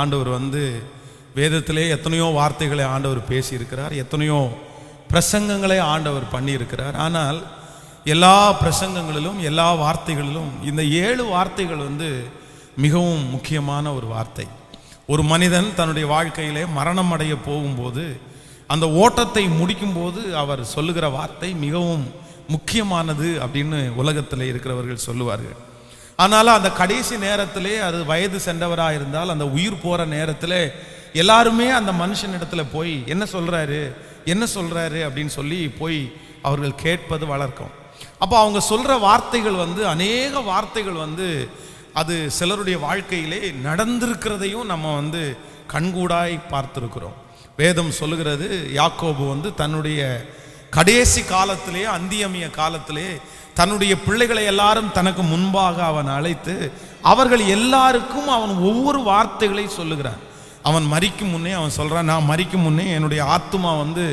ஆண்டவர் வந்து வேதத்திலே எத்தனையோ வார்த்தைகளை ஆண்டவர் பேசியிருக்கிறார் எத்தனையோ பிரசங்கங்களை ஆண்டவர் பண்ணியிருக்கிறார். ஆனால் எல்லா பிரசங்கங்களிலும் எல்லா வார்த்தைகளிலும் இந்த ஏழு வார்த்தைகள் வந்து மிகவும் முக்கியமான ஒரு வார்த்தை. ஒரு மனிதன் தன்னுடைய வாழ்க்கையிலே மரணம் அடைய போகும்போது அந்த ஓட்டத்தை முடிக்கும்போது அவர் சொல்லுகிற வார்த்தை மிகவும் முக்கியமானது அப்படின்னு உலகத்தில் இருக்கிறவர்கள் சொல்லுவார்கள். ஆனாலும் அந்த கடைசி நேரத்திலே அது வயது சென்றவராக இருந்தால் அந்த உயிர் போகிற நேரத்தில் எல்லாருமே அந்த மனுஷனிடத்துல போய் என்ன சொல்கிறாரு என்ன சொல்கிறாரு அப்படின்னு சொல்லி போய் அவர்கள் கேட்பது வளர்க்கும். அப்போ அவங்க சொல்கிற வார்த்தைகள் வந்து அநேக வார்த்தைகள் வந்து அது சிலருடைய வாழ்க்கையிலே நடந்திருக்கிறதையும் நம்ம வந்து கண்கூடாய் பார்த்துருக்குறோம். வேதம் சொல்லுகிறது யாக்கோபு வந்து தன்னுடைய கடைசி காலத்திலேயே அந்தியமிய காலத்திலே தன்னுடைய பிள்ளைகளை எல்லாரும் தனக்கு முன்பாக அவன் அழைத்து அவர்கள் எல்லாருக்கும் அவன் ஒவ்வொரு வார்த்தைகளை சொல்லுகிறான். அவன் மறிக்கும் முன்னே அவன் சொல்கிறான் நான் மறிக்கும் முன்னே என்னுடைய ஆத்துமா வந்து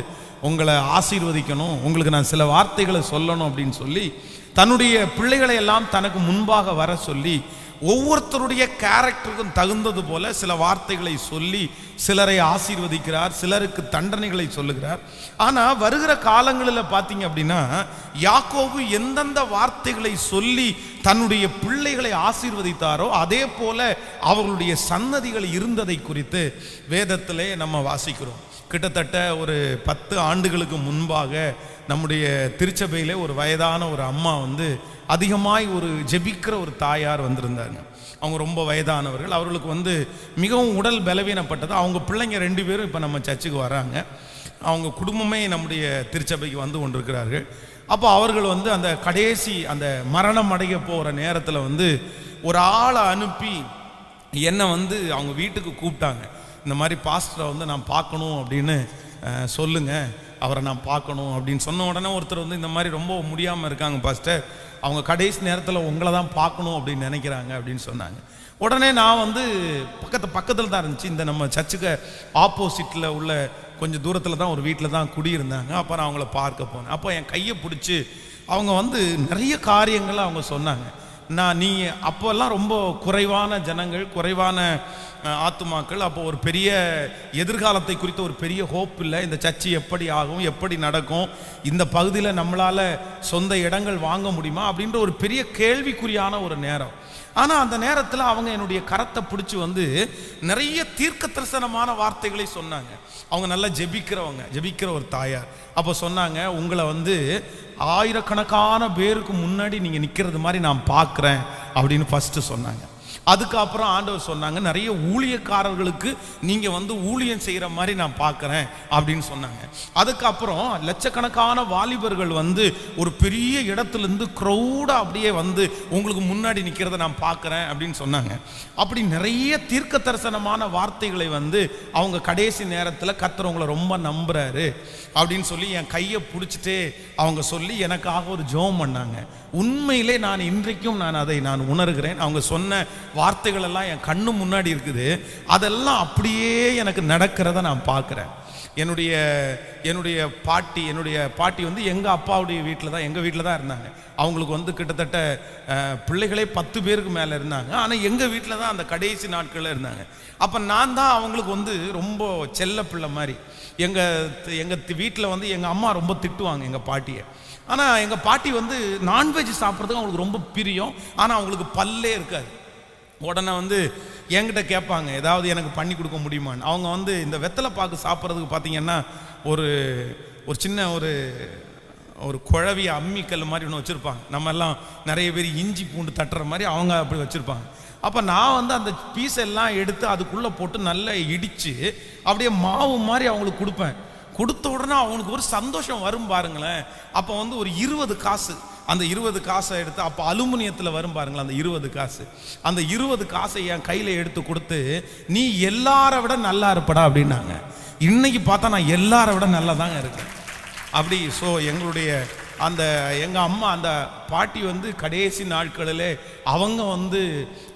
உங்களை ஆசீர்வதிக்கணும் உங்களுக்கு நான் சில வார்த்தைகளை சொல்லணும் அப்படின்னு சொல்லி தன்னுடைய பிள்ளைகளை எல்லாம் தனக்கு முன்பாக வர சொல்லி ஒவ்வொருத்தருடைய கேரக்டருக்கும் தகுந்தது போல சில வார்த்தைகளை சொல்லி சிலரை ஆசீர்வதிக்கிறார் சிலருக்கு தண்டனைகளை சொல்லுகிறார். ஆனால் வருகிற காலங்களில் பார்த்தீங்க அப்படின்னா யாக்கோவு எந்தெந்த வார்த்தைகளை சொல்லி தன்னுடைய பிள்ளைகளை ஆசீர்வதித்தாரோ அதே போல அவர்களுடைய சன்னதிகள் இருந்ததை குறித்து வேதத்திலே நம்ம வாசிக்கிறோம். கிட்டத்தட்ட ஒரு பத்து ஆண்டுகளுக்கு முன்பாக நம்முடைய திருச்சபையில் ஒரு வயதான ஒரு அம்மா வந்து அதிகமாய் ஒரு ஜெபிக்கிற ஒரு தாயார் வந்திருந்தாங்க. அவங்க ரொம்ப வயதானவர்கள். அவர்களுக்கு வந்து மிகவும் உடல் பலவீனப்பட்டது. அவங்க பிள்ளைங்க ரெண்டு பேரும் இப்போ நம்ம சர்ச்சுக்கு வராங்க. அவங்க குடும்பமே நம்முடைய திருச்சபைக்கு வந்து கொண்டிருக்கிறார்கள். அப்போ அவர்கள் வந்து அந்த கடைசி அந்த மரணம் அடைய போகிற நேரத்தில் வந்து ஒரு ஆளை அனுப்பி என்னை வந்து அவங்க வீட்டுக்கு கூப்பிட்டாங்க. இந்த மாதிரி பாஸ்டரை வந்து நான் பார்க்கணும் அப்படின்னு சொல்லுங்கள் அவரை நான் பார்க்கணும் அப்படின்னு சொன்ன உடனே ஒருத்தர் வந்து இந்த மாதிரி ரொம்ப முடியாமல் இருக்காங்க பாஸ்டர். அவங்க கடைசி நேரத்தில் உங்களை தான் பார்க்கணும் அப்படின்னு நினைக்கிறாங்க அப்படின்னு சொன்னாங்க. உடனே நான் வந்து பக்கத்து பக்கத்தில் தான் இருந்துச்சு. இந்த நம்ம சர்ச்சுக்கு ஆப்போசிட்டில் உள்ள கொஞ்சம் தூரத்தில் தான் ஒரு வீட்டில் தான் குடியிருந்தாங்க. அப்போ நான் அவங்கள பார்க்க போனேன். அப்போ என் கையை பிடிச்சி அவங்க வந்து நிறைய காரியங்களை அவங்க சொன்னாங்க. நான் நீ அப்போல்லாம் ரொம்ப குறைவான ஜனங்கள் குறைவான ஆத்துமாக்கள். அப்போ ஒரு பெரிய எதிர்காலத்தை குறித்த ஒரு பெரிய ஹோப் இல்லை. இந்த சர்ச்சு எப்படி ஆகும் எப்படி நடக்கும் இந்த பகுதியில் நம்மளால் சொந்த இடங்கள் வாங்க முடியுமா அப்படின்ற ஒரு பெரிய கேள்விக்குறியான ஒரு நேரம். ஆனால் அந்த நேரத்தில் அவங்க என்னுடைய கரத்தை பிடிச்சி வந்து நிறைய தீர்க்க தரிசனமான வார்த்தைகளை சொன்னாங்க. அவங்க நல்லா ஜெபிக்கிறவங்க ஜெபிக்கிற ஒரு தாயார். அப்போ சொன்னாங்க உங்களை வந்து ஆயிரக்கணக்கான பேருக்கு முன்னாடி நீங்கள் நிற்கிறது மாதிரி நான் பார்க்குறேன் அப்படின்னு ஃபஸ்ட்டு சொன்னாங்க. அதுக்கப்புறம் ஆண்டவர் சொன்னாங்க நிறைய ஊழியக்காரர்களுக்கு நீங்கள் வந்து ஊழியம் செய்கிற மாதிரி நான் பார்க்குறேன் அப்படின்னு சொன்னாங்க. அதுக்கப்புறம் லட்சக்கணக்கான வாலிபர்கள் வந்து ஒரு பெரிய இடத்துலேருந்து க்ரௌடாக அப்படியே வந்து உங்களுக்கு முன்னாடி நிற்கிறத நான் பார்க்குறேன் அப்படின்னு சொன்னாங்க. அப்படி நிறைய தீர்க்க தரிசனமான வார்த்தைகளை வந்து அவங்க கடைசி நேரத்தில் கத்துறவங்கள ரொம்ப நம்புறாரு அப்படின்னு சொல்லி என் கையை பிடிச்சிட்டே அவங்க சொல்லி எனக்காக ஒரு ஜெபம் பண்ணாங்க. உண்மையிலே நான் இன்றைக்கும் நான் அதை நான் உணர்கிறேன். அவங்க சொன்ன வார்த்தைகள் எல்லாம் என் கண்ணு முன்னாடி இருக்குது. அதெல்லாம் அப்படியே எனக்கு நடக்கிறத நான் பார்க்குறேன். என்னுடைய என்னுடைய பாட்டி என்னுடைய பாட்டி வந்து எங்கள் அப்பாவுடைய வீட்டில் தான் எங்கள் வீட்டில் தான் இருந்தாங்க. அவங்களுக்கு வந்து கிட்டத்தட்ட பிள்ளைகளே பத்து பேருக்கு மேலே இருந்தாங்க. ஆனால் எங்கள் வீட்டில் தான் அந்த கடைசி நாட்களில் இருந்தாங்க. அப்போ நான் தான் அவங்களுக்கு வந்து ரொம்ப செல்ல பிள்ளை மாதிரி. எங்கள் எங்கள் வீட்டில் வந்து எங்கள் அம்மா ரொம்ப திட்டுவாங்க எங்கள் பாட்டியை. ஆனால் எங்கள் பாட்டி வந்து நான்வெஜ் சாப்பிட்றதுக்கு அவங்களுக்கு ரொம்ப பிரியம். ஆனால் அவங்களுக்கு பல்லே இருக்காது. உடனே வந்து என்கிட்ட கேட்பாங்க ஏதாவது எனக்கு பண்ணி கொடுக்க முடியுமான்னு? அவங்க வந்து இந்த வெத்தலை பாக்கு சாப்பிட்றதுக்கு பார்த்தீங்கன்னா ஒரு ஒரு சின்ன ஒரு ஒரு குழவி அம்மிக்கல் மாதிரி ஒன்று வச்சுருப்பாங்க. நம்ம எல்லாம் நிறைய பேர் இஞ்சி பூண்டு தட்டுற மாதிரி அவங்க அப்படி வச்சுருப்பாங்க. அப்போ நான் வந்து அந்த பீஸ் எல்லாம் எடுத்து அதுக்குள்ளே போட்டு நல்லா இடித்து அப்படியே மாவு மாதிரி அவங்களுக்கு கொடுப்பேன். கொடுத்த உடனே அவனுக்கு ஒரு சந்தோஷம் வரும் பாருங்களேன். அப்போ வந்து ஒரு இருபது காசு. அந்த இருபது காசை எடுத்து அப்போ அலுமினியத்தில் வரும் பாருங்களேன் அந்த இருபது காசு. அந்த இருபது காசை என் கையில் எடுத்து கொடுத்து நீ எல்லாரை விட நல்லா இருப்படா அப்படின்னாங்க. இன்னைக்கு பார்த்தா நான் எல்லாரை விட நல்லா தாங்க இருக்கேன். அப்படி ஸோ எங்களுடைய அந்த எங்கள் அம்மா அந்த பாட்டி வந்து கடைசி நாட்களிலே அவங்க வந்து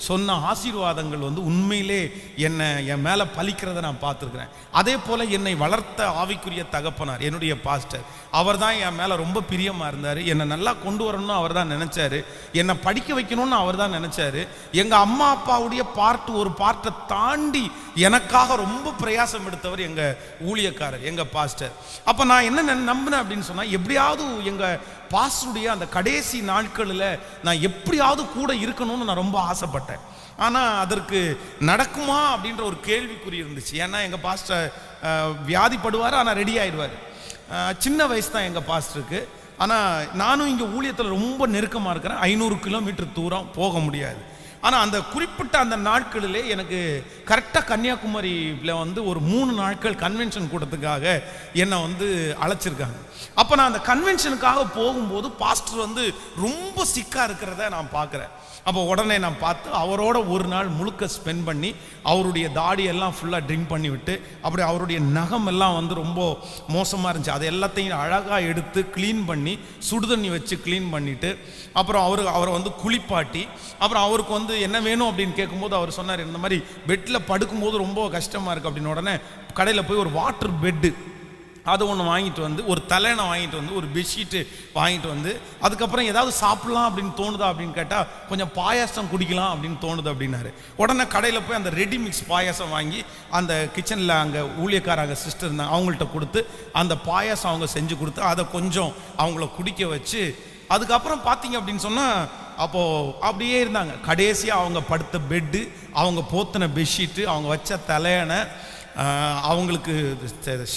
சொன்ன ஆசீர்வாதங்கள் வந்து உண்மையிலே என்னை என் மேலே பலிக்கிறத நான் பார்த்துருக்குறேன். அதே போல் என்னை வளர்த்த ஆவிக்குரிய தகப்பனார் என்னுடைய பாஸ்டர் அவர் தான் என் மேலே ரொம்ப பிரியமாக இருந்தார். என்னை நல்லா கொண்டு வரணும்னு அவர் தான் நினச்சாரு. என்னை படிக்க வைக்கணும்னு அவர் தான் நினச்சாரு. எங்கள் அம்மா அப்பாவுடைய பார்ட் ஒரு பார்ட்டை தாண்டி எனக்காக ரொம்ப பிரயாசம் எடுத்தவர் எங்க ஊழியக்காரர் எங்க பாஸ்டர் அப்ப நான் என்ன நம்பினேன் அப்படின்னு சொன்னா எப்படியாவது எங்க பாஸ்டருடைய அந்த கடைசி நாட்களில் நான் எப்படியாவது கூட இருக்கணும்னு நான் ரொம்ப ஆசைப்பட்டேன். ஆனால் அதற்கு நடக்குமா அப்படின்ற ஒரு கேள்விக்குறி இருந்துச்சு. ஏன்னா எங்கள் பாஸ்டர் வியாதிப்படுவார் ஆனால் ரெடி ஆயிடுவார். சின்ன வயசு தான் எங்கள் பாஸ்டருக்கு ஆனால் நானும் இங்கே ஊழியத்தில் ரொம்ப நெருக்கமாக இருக்கிறேன். ஐநூறு கிலோமீட்டர் தூரம் போக முடியாது. ஆனால் அந்த குறிப்பிட்ட அந்த நாட்களிலே எனக்கு கரெக்டாக கன்னியாகுமரியில் வந்து ஒரு மூணு நாட்கள் கன்வென்ஷன் கூட்டத்துக்காக என்னை வந்து அழைச்சிருக்காங்க. அப்போ நான் அந்த கன்வென்ஷனுக்காக போகும்போது பாஸ்டர் வந்து ரொம்ப சிக்காக இருக்கிறத நான் பார்க்குறேன். அப்போ உடனே நான் பார்த்து அவரோட ஒரு நாள் முழுக்க ஸ்பெண்ட் பண்ணி அவருடைய தாடியெல்லாம் ஃபுல்லாக ட்ரிங்க் பண்ணி விட்டு அப்படி அவருடைய நகம் எல்லாம் வந்து ரொம்ப மோசமாக இருந்துச்சு. அது எல்லாத்தையும் அழகாக எடுத்து க்ளீன் பண்ணி சுடுதண்ணி வச்சு க்ளீன் பண்ணிவிட்டு அப்புறம் அவரு அவரை வந்து குளிப்பாட்டி அப்புறம் அவருக்கு வந்து என்ன வேணும் அப்படின்னு கேட்கும்போது அவர் சொன்னார் இந்த மாதிரி பெட்டில் படுக்கும்போது ரொம்ப கஷ்டமாக இருக்குது அப்படின்னு. உடனே கடையில் போய் ஒரு வாட்டர் பெட்டு அது ஒன்று வாங்கிட்டு வந்து ஒரு தலையணை வாங்கிட்டு வந்து ஒரு பெட்ஷீட்டு வாங்கிட்டு வந்து அதுக்கப்புறம் ஏதாவது சாப்பிட்லாம் அப்படின்னு தோணுதா அப்படின்னு கேட்டால் கொஞ்சம் பாயாசம் குடிக்கலாம் அப்படின்னு தோணுது அப்படின்னாரு. உடனே கடையில் போய் அந்த ரெடி மிக்ஸ் பாயாசம் வாங்கி அந்த கிச்சனில் அங்கே ஊழியக்காரங்க சிஸ்டர் இருந்தாங்க அவங்கள்ட்ட கொடுத்து அந்த பாயாசம் அவங்க செஞ்சு கொடுத்து அதை கொஞ்சம் அவங்கள குடிக்க வச்சு அதுக்கப்புறம் பார்த்தீங்க அப்படின்னு சொன்னால் அப்போது அப்படியே இருந்தாங்க. கடைசியாக அவங்க படுத்த பெட்டு அவங்க போத்தின பெட்ஷீட்டு அவங்க வச்ச தலையணை அவங்களுக்கு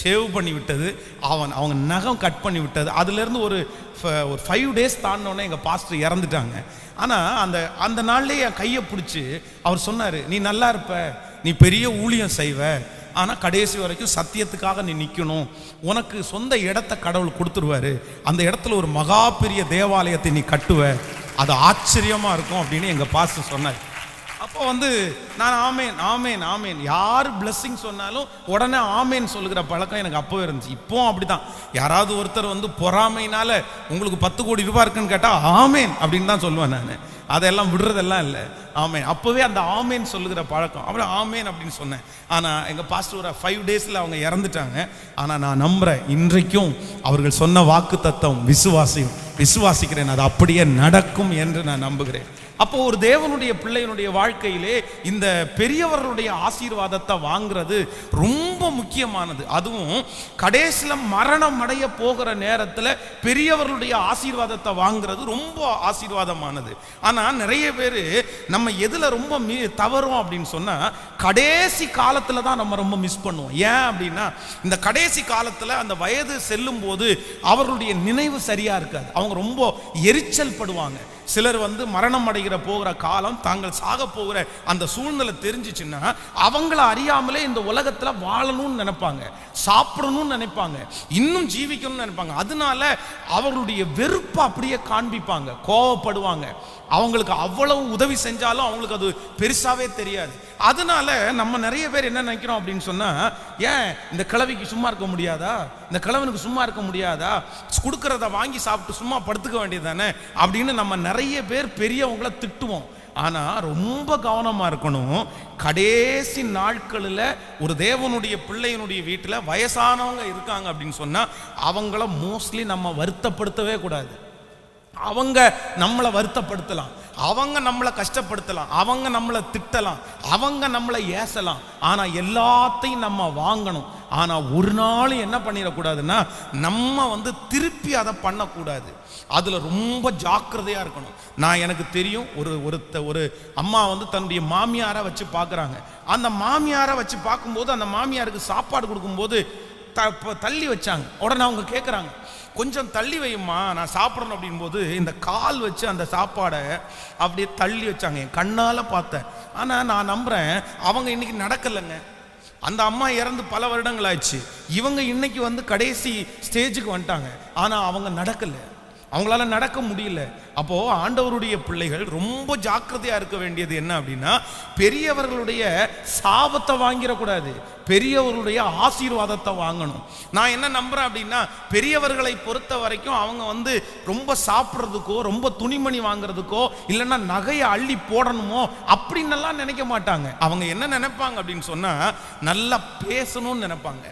ஷேவ் பண்ணி விட்டது. அவன் அவங்க நகம் கட் பண்ணி விட்டது. அதுலேருந்து ஒரு ஃப- ஒரு ஃபைவ் டேஸ் தாண்டினோடனே எங்கள் பாஸ்டர் இறந்துட்டாங்க. ஆனால் அந்த அந்த நாள்லேயே என் கையை பிடிச்சி அவர் சொன்னார் நீ நல்லா இருப்ப. நீ பெரிய ஊழியம் செய்வ. ஆனால் கடைசி வரைக்கும் சத்தியத்துக்காக நீ நிற்கணும் உனக்கு சொந்த இடத்த கடவுள் கொடுத்துருவாரு. அந்த இடத்துல ஒரு மகா பெரிய தேவாலயத்தை நீ கட்டுவ. அது ஆச்சரியமாக இருக்கும் அப்படின்னு எங்கள் பாஸ்டர் சொன்னார். அப்போ வந்து நான் ஆமேன் ஆமேன் ஆமேன். யார் பிளஸ்ஸிங் சொன்னாலும் உடனே ஆமேன் சொல்லுகிற பழக்கம் எனக்கு அப்போவே இருந்துச்சு. இப்போவும் அப்படிதான் யாராவது ஒருத்தர் வந்து பொறாமைனால உங்களுக்கு பத்து கோடி ரூபாய் இருக்குன்னு கேட்டால் ஆமேன் அப்படின்னு தான் சொல்லுவேன் நான். அதெல்லாம் விடுறதெல்லாம் இல்லை. ஆமேன். அப்போவே அந்த ஆமேன் சொல்லுகிற பழக்கம். அப்புறம் ஆமேன் அப்படின்னு சொன்னேன். ஆனால் எங்கள் பாஸ்டர் ஒரு ஃபைவ் டேஸில் அவங்க இறந்துட்டாங்க. ஆனால் நான் நம்புகிறேன் இன்றைக்கும் அவர்கள் சொன்ன வாக்கு தத்துவம் விசுவாசியும் விசுவாசிக்கிறேன். அது அப்படியே நடக்கும் என்று நான் நம்புகிறேன். அப்போ ஒரு தேவனுடைய பிள்ளையினுடைய வாழ்க்கையிலே இந்த பெரியவர்களுடைய ஆசீர்வாதத்தை வாங்குறது ரொம்ப முக்கியமானது. அதுவும் கடைசியில் மரணம் அடைய போகிற நேரத்தில் பெரியவர்களுடைய ஆசீர்வாதத்தை வாங்குறது ரொம்ப ஆசீர்வாதமானது. ஆனால் நிறைய பேர் நம்ம எதில் ரொம்ப மீ தவறும் அப்படின்னு சொன்னால் கடைசி காலத்தில் தான் நம்ம ரொம்ப மிஸ் பண்ணுவோம். ஏன் அப்படின்னா இந்த கடைசி காலத்தில் அந்த வயது செல்லும் போது அவர்களுடைய நினைவு சரியாக இருக்காது. அவங்க ரொம்ப எரிச்சல் படுவாங்க. சிலர் வந்து மரணம் அடைகிற போகிற காலம் தாங்கள் சாக போகிற அந்த சூழ்நிலை தெரிஞ்சிச்சுன்னா அவங்கள அறியாமலே இந்த உலகத்துல வாழணும்னு நினைப்பாங்க சாப்பிடணும்னு நினைப்பாங்க இன்னும் ஜீவிக்கணும்னு நினைப்பாங்க. அதனால அவர்களுடைய வெறுப்பை அப்படியே காண்பிப்பாங்க கோவப்படுவாங்க. அவங்களுக்கு அவ்வளவு உதவி செஞ்சாலும் அவங்களுக்கு அது பெருசாவே தெரியாது. அதனால நம்ம நிறைய பேர் என்ன நினைக்கிறோம் அப்படின்னு சொன்னா ஏன் இந்த கிழவிக்கு சும்மா இருக்க முடியாதா? இந்த கிழவனுக்கு சும்மா இருக்க முடியாதா? கொடுக்கறத வாங்கி சாப்பிட்டு சும்மா படுத்துக்க வேண்டியது தானே அப்படின்னு நம்ம நிறைய பேர் பெரியவங்கள திட்டுவோம். ஆனால் ரொம்ப கவனமாக இருக்கணும். கடைசி நாட்களில் ஒரு தேவனுடைய பிள்ளையினுடைய வீட்டில் வயசானவங்க இருக்காங்க அப்படின்னு சொன்னால் அவங்கள மோஸ்ட்லி நம்ம வருத்தப்படுத்தவே கூடாது. அவங்க நம்மளை வருத்தப்படுத்தலாம். அவங்க நம்மளை கஷ்டப்படுத்தலாம் அவங்க நம்மளை திட்டலாம் அவங்க நம்மளை ஏசலாம். ஆனால் எல்லாத்தையும் நம்ம வாங்கணும். ஆனால் ஒரு நாள் என்ன பண்ணிடக்கூடாதுன்னா நம்ம வந்து திருப்பி அதை பண்ணக்கூடாது. அதில் ரொம்ப ஜாக்கிரதையாக இருக்கணும். நான் எனக்கு தெரியும் ஒரு ஒருத்த ஒரு அம்மா வந்து தன்னுடைய மாமியாரை வச்சு பார்க்குறாங்க. அந்த மாமியாரை வச்சு பார்க்கும்போது அந்த மாமியாருக்கு சாப்பாடு கொடுக்கும்போது த தள்ளி வச்சாங்க. உடனே அவங்க கேட்குறாங்க கொஞ்சம் தள்ளி வையுமா நான் சாப்பிடணும் அப்படின்போது இந்த கால் வச்சு அந்த சாப்பாடை அப்படியே தள்ளி வச்சாங்க. என் கண்ணால் பார்த்தேன். ஆனால் நான் நம்புகிறேன் அவங்க இன்னைக்கு நடக்கலைங்க. அந்த அம்மா இறந்து பல வருடங்கள் ஆயிடுச்சு. இவங்க இன்னைக்கு வந்து கடைசி ஸ்டேஜுக்கு வந்துட்டாங்க. ஆனால் அவங்க நடக்கலை. அவங்களால நடக்க முடியல. அப்போ ஆண்டவருடைய பிள்ளைகள் ரொம்ப ஜாக்கிரதையா இருக்க வேண்டியது என்ன அப்படின்னா பெரியவர்களுடைய சாபத்தை வாங்கிடக்கூடாது. பெரியவர்களுடைய ஆசீர்வாதத்தை வாங்கணும். நான் என்ன நம்புறேன் அப்படின்னா பெரியவர்களை பொறுத்த வரைக்கும் அவங்க வந்து ரொம்ப சாப்பிட்றதுக்கோ ரொம்ப துணிமணி வாங்குறதுக்கோ இல்லைன்னா நகையை அள்ளி போடணுமோ அப்படின்னெல்லாம் நினைக்க மாட்டாங்க. அவங்க என்ன நினைப்பாங்க அப்படின்னு சொன்னா நல்லா பேசணும்னு நினைப்பாங்க.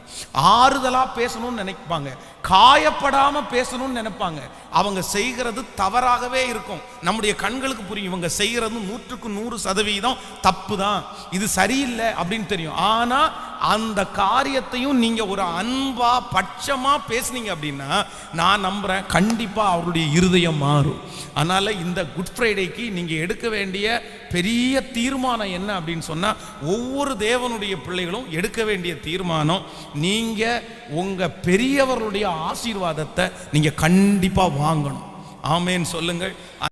ஆறுதலா பேசணும்னு நினைப்பாங்க. காயப்படாம பேசணும்னு நினைப்பாங்க. அவங்க அவங்க செய்கிறது தவறாகவே இருக்கும். நம்முடைய கண்களுக்கு புரியும். இவங்க செய்கிறது நூற்றுக்கு நூறு சதவீதம் தப்பு தான். இது சரியில்லை அப்படின்னு தெரியும். ஆனால் அந்த காரியத்தையும் நீங்க ஒரு அன்பா பட்சமா பேசுனீங்க அப்படின்னா நான் நம்புறேன் கண்டிப்பா அவருடைய இருதயம் மாறும். அதனால இந்த குட் ஃப்ரைடேக்கு நீங்க எடுக்க வேண்டிய பெரிய தீர்மானம் என்ன அப்படின்னு சொன்னா ஒவ்வொரு தேவனுடைய பிள்ளைகளும் எடுக்க வேண்டிய தீர்மானம் நீங்க உங்க பெரியவர்களுடைய ஆசீர்வாதத்தை நீங்க கண்டிப்பா வாங்கணும். ஆமேன்னு சொல்லுங்கள்.